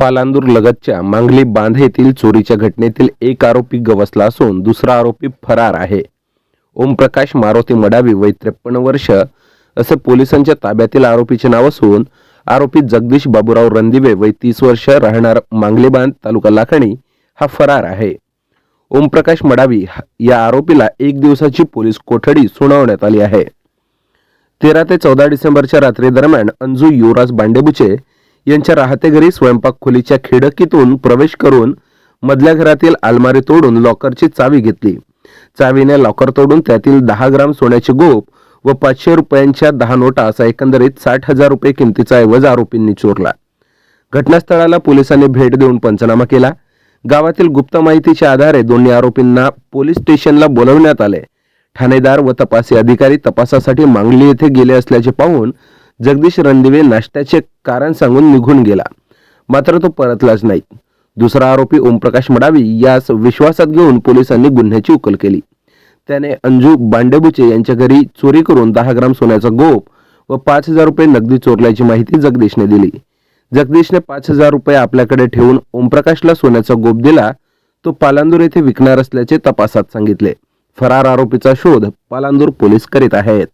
पालांदूर लगतच्या मांगली बांध येथील चोरीच्या घटनेतील एक आरोपी गवसला असून दुसरा आरोपी फरार आहे. ओमप्रकाश मारुती मडावी वय त्रेपन्न वर्ष असे पोलिसांच्या ताब्यातील आरोपीचे नाव असून आरोपी जगदीश बाबूराव रणदिवे वय तीस वर्ष राहणार मांगली बांध तालुका लाखणी हा फरार आहे. ओमप्रकाश मडावी या आरोपीला एक दिवसाची पोलीस कोठडी सुनावण्यात आली आहे. तेरा ते चौदा डिसेंबरच्या रात्री दरम्यान अंजू युवराज बांडेबुचे यांच्या राहते घरी स्वयंपाक खोलीच्या खिडकीतून प्रवेश करून मधल्या घरातील अलमारी तोडून लॉकरची चावी घेतली. चावीने लॉकर तोडून त्यातील दहा ग्राम सोन्याची गोप व पाचशे रुपयांच्या दहा नोटा असा एकंदरीत साठ हजार रुपये किमतीचा ऐवज आरोपींनी चोरला. घटनास्थळाला पोलिसांनी भेट देऊन पंचनामा केला. गावातील गुप्त माहितीच्या आधारे दोन्ही आरोपींना पोलीस स्टेशनला बोलवण्यात आले. ठाणेदार व तपासी अधिकारी तपासासाठी मांगली येथे गेले असल्याचे पाहून जगदीश रणदिवे नाश्त्याचे कारण सांगून निघून गेला. मात्र तो परतलाच नाही. दुसरा आरोपी ओमप्रकाश मडावी यास विश्वासात घेऊन पोलिसांनी गुन्ह्याची उकल केली. त्याने अंजू बांडेबुचे यांच्या घरी चोरी करून दहा ग्राम सोन्याचा गोप व पाच हजार रुपये नगदी चोरल्याची माहिती जगदीशने दिली. जगदीशने पाच हजार रुपये आपल्याकडे ठेवून ओमप्रकाशला सोन्याचा गोप दिला. तो पालांदूर येथे विकणार असल्याचे तपासात सांगितले. फरार आरोपीचा शोध पालांदूर पोलीस करीत आहेत.